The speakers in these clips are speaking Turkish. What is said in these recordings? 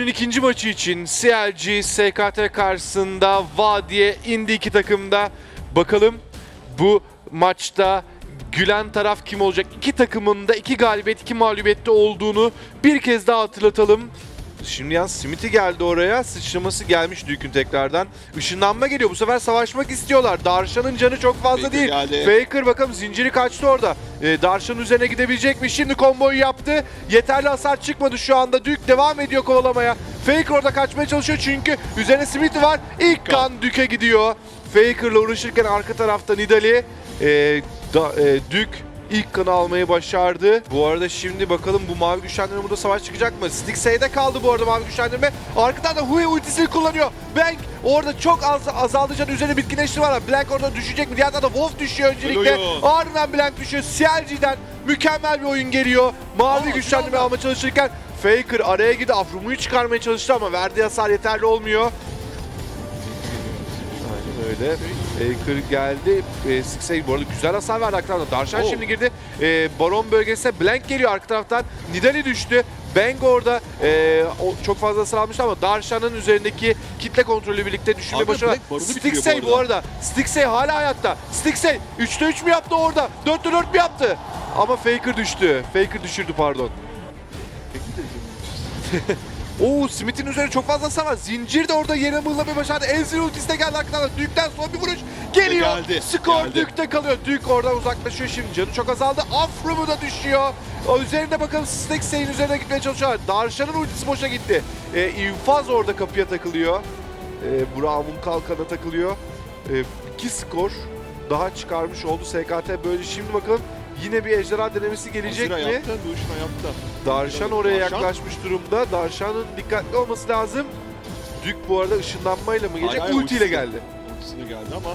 Günün ikinci maçı için CLG SKT karşısında Vadiye indi iki takımda. Bakalım bu maçta gülen taraf kim olacak? İki takımın da iki galibiyet, iki mağlubiyette olduğunu bir kez daha hatırlatalım. Şimdi yalnız Smithy geldi oraya. Sıçraması gelmiş Duke'ün tekrardan. Işınlanma geliyor. Bu sefer savaşmak istiyorlar. Darshan'ın canı çok fazla Faker değil. geldi. Faker bakalım zinciri kaçtı orada. Ee, Darshan'ın üzerine gidebilecek mi? Şimdi komboyu yaptı. Yeterli hasar çıkmadı şu anda. Duke devam ediyor kovalamaya. Faker orada kaçmaya çalışıyor çünkü üzerine Smithy var. İlk kan Duke'e gidiyor. Faker'la uğraşırken arka tarafta Nidali. Ee, da, e, Duke ilk kanı almayı başardı. Bu arada şimdi bakalım bu mavi güçlendirme burada savaş çıkacak mı? Stixey'de kaldı bu arada mavi güçlendirme. Arkadan da Hui ultisini kullanıyor. Blank orada çok az azaldı canı üzerine bitkileştirme var. Blank orada düşecek mi? Diğer tarafta Wolf düşüyor öncelikle. Ardından Blank düşüyor. CLG'den mükemmel bir oyun geliyor. Mavi Aa, güçlendirme almaya çalışırken Faker araya girdi. Afrumu'yu çıkarmaya çalıştı ama verdiği hasar yeterli olmuyor. Aynen öyle. Faker geldi. E, Sixey bu arada güzel hasar verdi arka taraftan. Oo. şimdi girdi. E, Baron bölgesine Blank geliyor arka taraftan. Nidali düştü. Bang orada e, o, çok fazla hasar almıştı ama Darshan'ın üzerindeki kitle kontrolü birlikte bitiriyor bu Stixey bu arada. arada. Stixey hala hayatta. Stixey 3'te 3 mü yaptı orada? 4'te 4 mü yaptı? Ama Faker düştü. Faker düşürdü pardon. Oo Smith'in üzerine çok fazla hasar var. Zincir de orada yerine mıhlamayı başardı. Ezreal ultisi de geldi arkadan. Duke'den son bir vuruş geliyor. Geldi, Skor geldi. Duke'de kalıyor. Duke oradan uzaklaşıyor şimdi. Canı çok azaldı. Afrum'u da düşüyor. O üzerinde bakalım Stixey'in üzerine gitmeye çalışıyorlar. Darshan'ın ultisi boşa gitti. Ee, infaz orada kapıya takılıyor. Ee, Braum'un kalkana takılıyor. Ee, iki skor daha çıkarmış oldu SKT. Böyle şimdi bakalım yine bir ejderha denemesi gelecek Hazır mi? hayatta, Lucian hayatta. Darshan oraya Darshan. yaklaşmış durumda. Darshan'ın dikkatli olması lazım. Dük bu arada ışınlanmayla mı gelecek? Hayır, hayır, Ultiyle ultisi. geldi. Ultisine geldi ama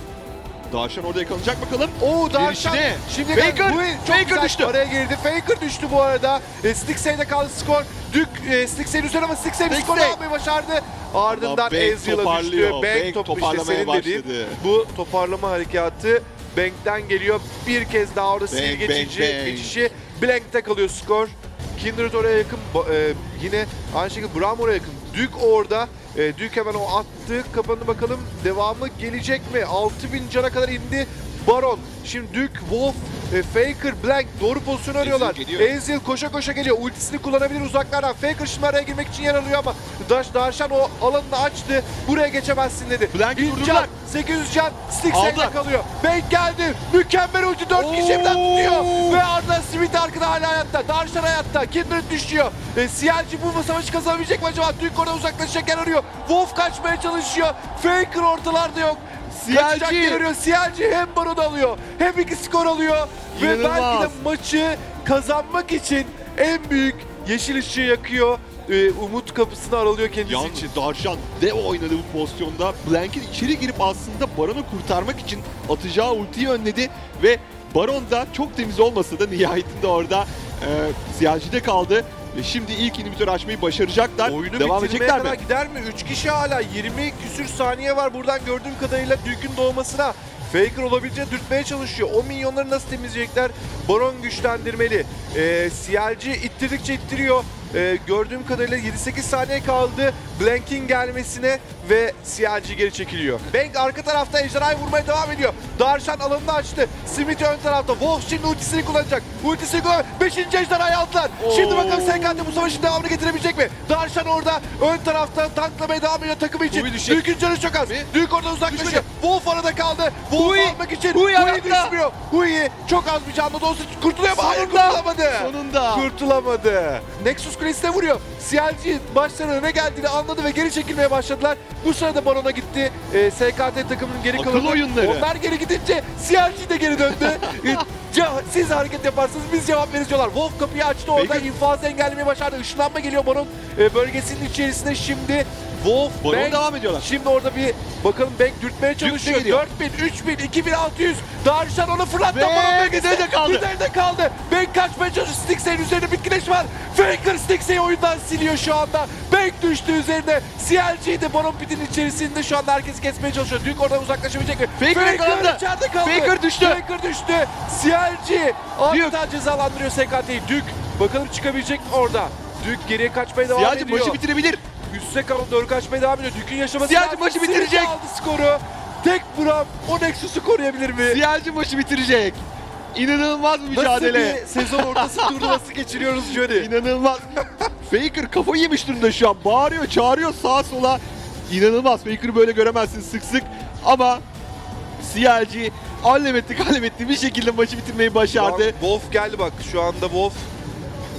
Darshan orada yakalanacak bakalım. Oo Darshan Gelişine. şimdi Faker, bu çok Faker güzel düştü. araya girdi. Faker düştü bu arada. E, Stixey'de kaldı skor. Dük e, Stixey'in üzerine ama Stixey bir skor almayı başardı. Ardından Ezreal'a düştü. Bank Bank topu işte senin dediğin. Bu toparlama harekatı Bank'ten geliyor. Bir kez daha orada sil geçici Bank, geçişi. Blank'te kalıyor skor. Kindred oraya yakın. E, yine aynı şekilde Braum oraya yakın. Dük orada. E, Dük hemen o attı. Kapanı bakalım. Devamı gelecek mi? 6000 cana kadar indi. Baron. Şimdi Dük, Wolf, e, Faker, Blank doğru pozisyonu arıyorlar. Ezreal koşa koşa geliyor. Ultisini kullanabilir uzaklardan. Faker şimdi araya girmek için yer alıyor ama Dash, Darshan o alanını açtı. Buraya geçemezsin dedi. Blank'i vurdular. can, 800 can. Aldılar. kalıyor. Bank geldi. Mükemmel ulti 4 kişi birden tutuyor. Ve ardından Smith arkada hala hayatta. Darshan hayatta. Kindred düşüyor. E, CLG bu savaşı kazanabilecek mi acaba? Duke orada uzaklaşacak yer arıyor. Wolf kaçmaya çalışıyor. Faker ortalarda yok. Kaçacak yer arıyor. CLG hem baron alıyor hem iki skor alıyor. Ve belki de İnanılmaz. maçı kazanmak için en büyük yeşil ışığı yakıyor. E, umut kapısını aralıyor kendisi Yalnız için. Darshan dev oynadı bu pozisyonda. Blank'in içeri girip aslında Baron'u kurtarmak için atacağı ultiyi önledi ve Baron da çok temiz olmasa da nihayetinde orada e, CLG'de kaldı. Ve şimdi ilk inhibitör açmayı başaracaklar. Oyunu Devam edecekler kadar mi? gider mi? 3 kişi hala 20 küsür saniye var buradan gördüğüm kadarıyla Duke'ün doğmasına. Faker olabileceğini dürtmeye çalışıyor. O minyonları nasıl temizleyecekler? Baron güçlendirmeli. Ee, CLG ittirdikçe ittiriyor. Ee, gördüğüm kadarıyla 7-8 saniye kaldı Blank'in gelmesine ve CLG geri çekiliyor. Bank arka tarafta ejderhayı vurmaya devam ediyor. Darshan alanını açtı. Smith ön tarafta. Wolf şimdi ultisini kullanacak. Ultisini kullanacak. 5. ejderhayı aldılar. Şimdi Oo. bakalım SKT bu savaşın devamını getirebilecek mi? Darshan orada ön tarafta tanklamaya devam ediyor takımı için. Duke'ün canı çok az. Duke orada uzaklaşıyor. Düşmedi. Wolf arada kaldı. Wolf Hui. almak için. Hui Hui düşmüyor. Hui çok az bir canlı da olsa kurtuluyor mu? Hayır kurtulamadı. Sonunda. Kurtulamadı. Nexus kulesine vuruyor. CLG başlarına ne geldiğini anladı ve geri çekilmeye başladılar. Bu sırada Baron'a gitti. Ee, SKT takımının geri Akıl kalanı. oyunları. Onlar geri gidince CLG de geri döndü. Ee, Siz hareket yaparsınız biz cevap veririz diyorlar. Wolf kapıyı açtı orada infazı engellemeyi başardı. Işınlanma geliyor Baron e, bölgesinin içerisinde şimdi. Wolf, Baron Bank, devam ediyorlar. Şimdi orada bir bakalım Bank dürtmeye çalışıyor. geliyor. 4000, 3000, 2600. Darshan onu fırlattı. Ve Baron üzerinde kaldı. Üzerinde kaldı. Bank kaçmaya çalışıyor. Stixey'in üzerinde bitkileş var. Faker Stixey'i oyundan siliyor şu anda. Bank düştü üzerine. CLG de Baron Pit'in içerisinde şu anda herkesi kesmeye çalışıyor. Duke oradan uzaklaşabilecek mi? Faker yakalandı. içeride kaldı. Faker düştü. Faker düştü. CLG adeta cezalandırıyor SKT'yi. Duke bakalım çıkabilecek mi orada? Duke geriye kaçmaya devam CLG ediyor. maçı bitirebilir. Üste kalan doğru kaçmaya devam ediyor. Dük'ün yaşaması Siyahcı maçı bitirecek. aldı skoru. Tek Buram o Nexus'u koruyabilir mi? Siyerci maçı bitirecek. İnanılmaz bir mücadele. Nasıl bir sezon ortası turnuvası geçiriyoruz Johnny? İnanılmaz. Faker kafayı yemiş durumda şu an. Bağırıyor, çağırıyor sağa sola. İnanılmaz. Faker'ı böyle göremezsin sık sık. Ama CLG allemetli kalemetli bir şekilde maçı bitirmeyi Şu an başardı. Wolf geldi bak şu anda Wolf.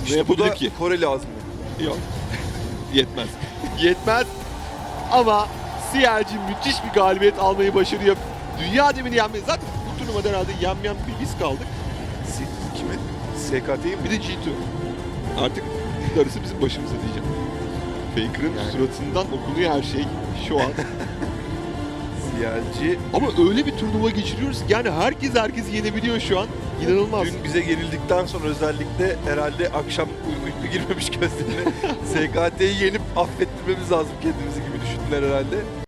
İşte bu da ki? Kore lazım. Yok. Yetmez. Yetmez. Ama CLG müthiş bir galibiyet almayı başarıyor. Dünya demini yenmeyi zaten bu turnuvada herhalde yenmeyen bir biz kaldık. Si- Kime? SKT'yi? Bir de G2. Artık darısı bizim başımıza diyeceğim. Faker'ın Yani. suratından okunuyor her şey şu an. CLG Ama öyle bir turnuva geçiriyoruz ki yani herkes herkes yenebiliyor şu an. İnanılmaz. Dün bize yenildikten sonra özellikle herhalde akşam uy- uyku girmemiş gözlerine SKT'yi yenip affettirmemiz lazım kendimizi gibi düşündüler herhalde.